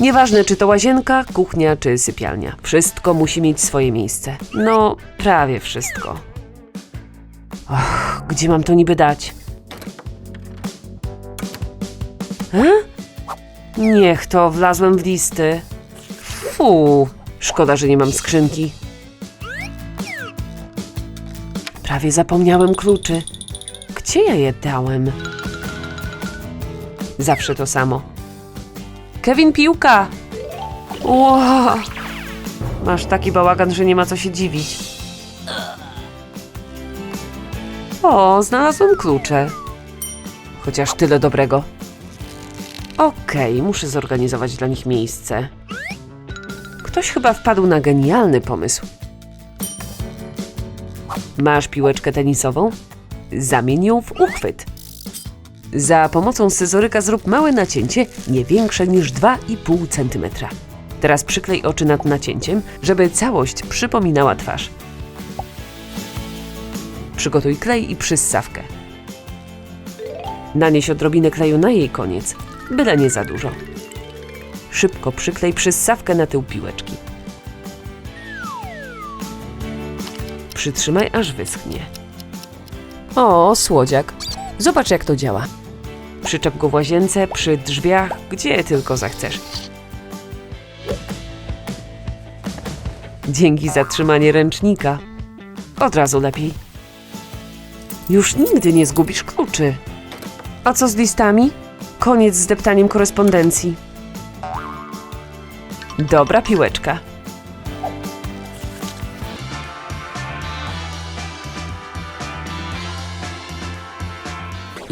Nieważne, czy to łazienka, kuchnia, czy sypialnia. Wszystko musi mieć swoje miejsce. No, prawie wszystko. Och, gdzie mam to niby dać? E? Niech to, wlazłem w listy. Fu, szkoda, że nie mam skrzynki. Prawie zapomniałem kluczy. Gdzie ja je dałem? Zawsze to samo. Kevin piłka! Ło! Masz taki bałagan, że nie ma co się dziwić. O, znalazłem klucze. Chociaż tyle dobrego. Okej, muszę zorganizować dla nich miejsce. Ktoś chyba wpadł na genialny pomysł. Masz piłeczkę tenisową? Zamień ją w uchwyt. Za pomocą scyzoryka zrób małe nacięcie, nie większe niż 2,5 cm. Teraz przyklej oczy nad nacięciem, żeby całość przypominała twarz. Przygotuj klej i przyssawkę. Nanieś odrobinę kleju na jej koniec, byle nie za dużo. Szybko przyklej przyssawkę na tył piłeczki. Przytrzymaj aż wyschnie. O, słodziak. Zobacz jak to działa. Przyczep go w łazience, przy drzwiach, gdzie tylko zechcesz. Dzięki za trzymanie ręcznika. Od razu lepiej. Już nigdy nie zgubisz kluczy. A co z listami? Koniec z deptaniem korespondencji. Dobra piłeczka.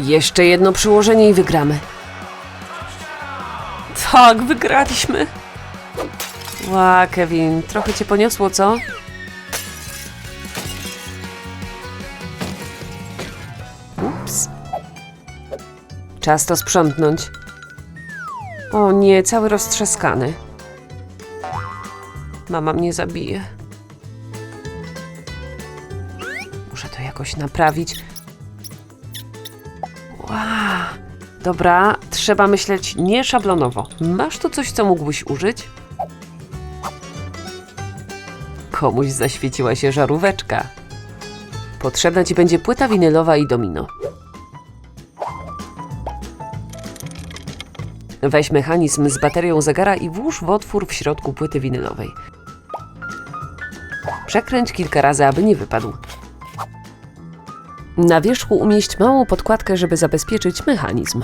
Jeszcze jedno przyłożenie i wygramy. Tak, wygraliśmy. Ła, Kevin, trochę cię poniosło, co? Ups. Czas to sprzątnąć. O nie, cały roztrzaskany. Mama mnie zabije. Muszę to jakoś naprawić. Dobra, trzeba myśleć nieszablonowo. Masz tu coś, co mógłbyś użyć? Komuś zaświeciła się żaróweczka. Potrzebna ci będzie płyta winylowa i domino. Weź mechanizm z baterią zegara i włóż w otwór w środku płyty winylowej. Przekręć kilka razy, aby nie wypadł. Na wierzchu umieść małą podkładkę, żeby zabezpieczyć mechanizm.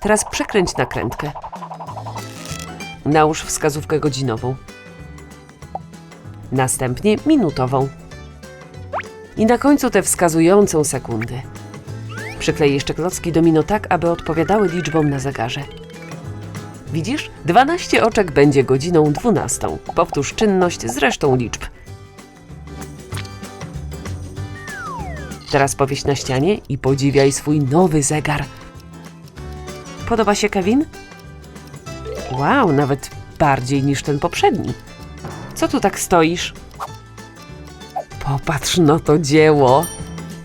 Teraz przekręć nakrętkę. Nałóż wskazówkę godzinową. Następnie minutową. I na końcu tę wskazującą sekundy. Przyklej jeszcze klocki domino tak, aby odpowiadały liczbom na zegarze. Widzisz? 12 oczek będzie godziną 12. Powtórz czynność z resztą liczb. Teraz powieś na ścianie i podziwiaj swój nowy zegar. Podoba się Kevin? Wow, nawet bardziej niż ten poprzedni. Co tu tak stoisz? Popatrz no to dzieło.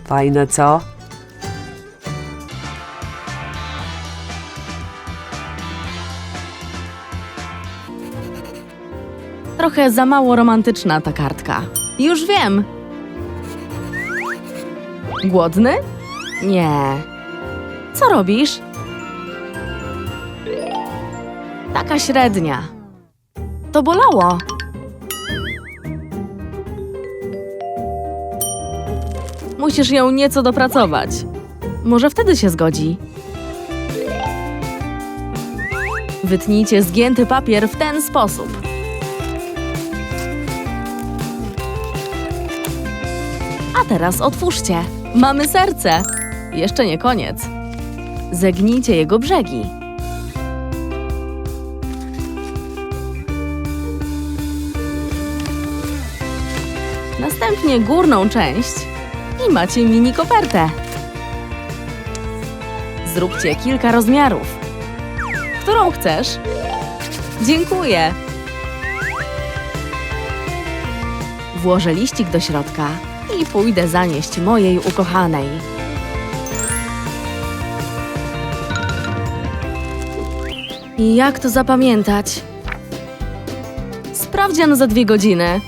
Fajne, co? Trochę za mało romantyczna ta kartka. Już wiem. Głodny? Nie. Co robisz? Taka średnia. To bolało. Musisz ją nieco dopracować. Może wtedy się zgodzi. Wytnijcie zgięty papier w ten sposób. A teraz otwórzcie. Mamy serce. Jeszcze nie koniec. Zegnijcie jego brzegi. Następnie górną część i macie mini kopertę. Zróbcie kilka rozmiarów. Którą chcesz? Dziękuję. Włożę liścik do środka i pójdę zanieść mojej ukochanej. I jak to zapamiętać? Sprawdzian za dwie godziny.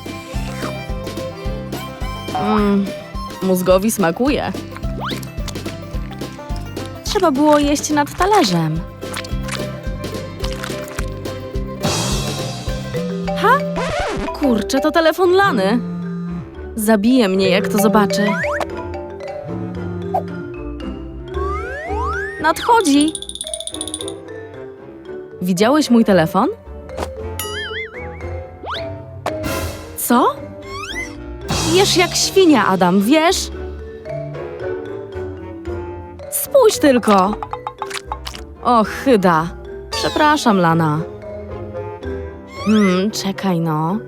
Mm, mózgowi smakuje. Trzeba było jeść nad talerzem. Ha? Kurczę, to telefon Lany. Zabije mnie, jak to zobaczy. Nadchodzi. Widziałeś mój telefon? Co? Jesz jak świnia, Adam, wiesz? Spójrz tylko. O, chyda. Przepraszam, Lana. Hmm, czekaj no.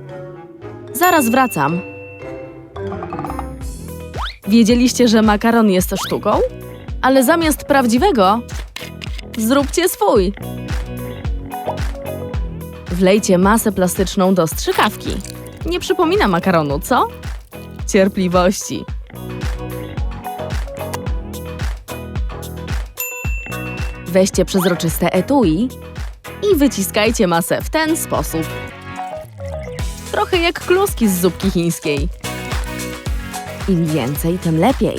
Zaraz wracam. Wiedzieliście, że makaron jest sztuką? Ale zamiast prawdziwego, zróbcie swój. Wlejcie masę plastyczną do strzykawki. Nie przypomina makaronu, co? Cierpliwości. Weźcie przezroczyste etui i wyciskajcie masę w ten sposób. Trochę jak kluski z zupki chińskiej. Im więcej, tym lepiej.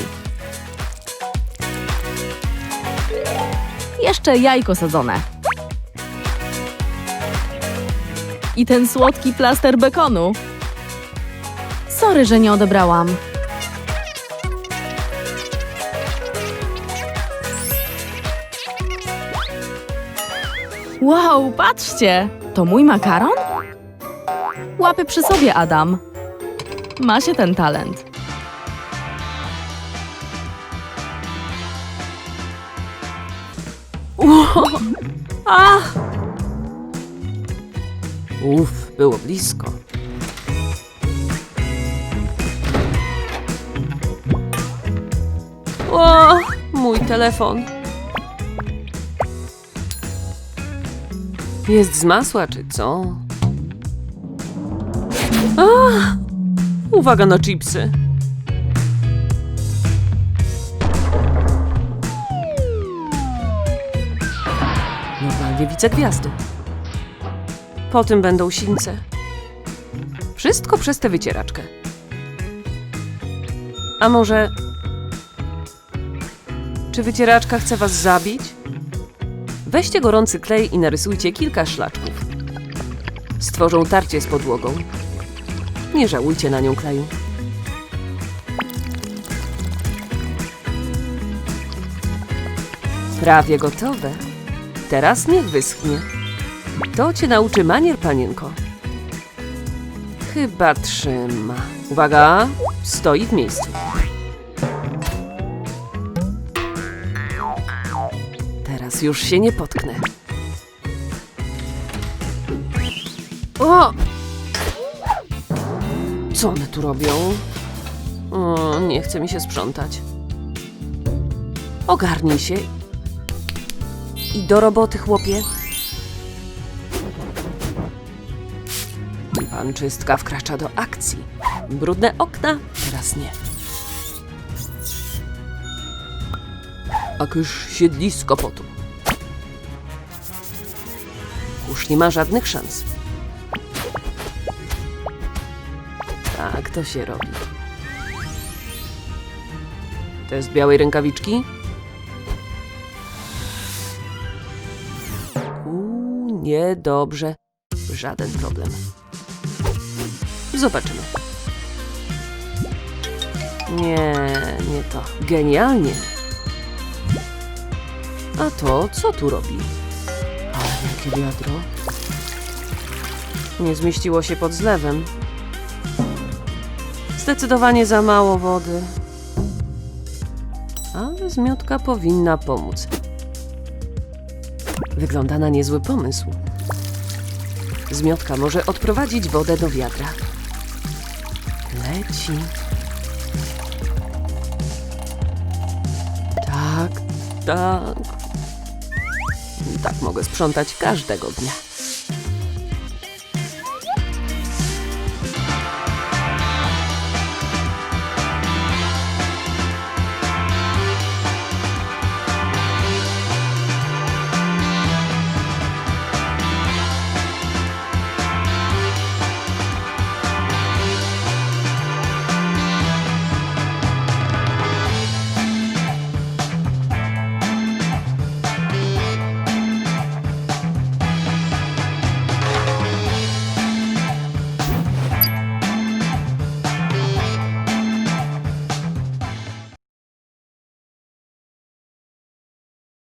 Jeszcze jajko sadzone. I ten słodki plaster bekonu. Sorry, że nie odebrałam. Wow, patrzcie! To mój makaron? Łapy przy sobie, Adam. Ma się ten talent. Ach! Uff, było blisko. O, mój telefon. Jest z masła, czy co? A, uwaga na chipsy. Normalnie widzę gwiazdy. Po tym będą sińce. Wszystko przez tę wycieraczkę. A może. Czy wycieraczka chce was zabić? Weźcie gorący klej i narysujcie kilka szlaczków. Stworzą tarcie z podłogą. Nie żałujcie na nią kleju. Prawie gotowe. Teraz niech wyschnie. To cię nauczy manier, panienko. Chyba trzyma. Uwaga, stoi w miejscu. Teraz już się nie potknę. O! Co one tu robią? O, nie chce mi się sprzątać. Ogarnij się. I do roboty, chłopie. Pan czystka wkracza do akcji. Brudne okna? Teraz nie. Jakież siedlisko potu. Kurz nie ma żadnych szans. Tak to się robi. Test białej rękawiczki? Uuu, niedobrze. Żaden problem. Zobaczymy. Nie, nie to. Genialnie. A to co tu robi? Ale jakie wiadro. Nie zmieściło się pod zlewem. Zdecydowanie za mało wody. Ale zmiotka powinna pomóc. Wygląda na niezły pomysł. Zmiotka może odprowadzić wodę do wiadra. Leci. Tak, tak. Tak mogę sprzątać każdego dnia.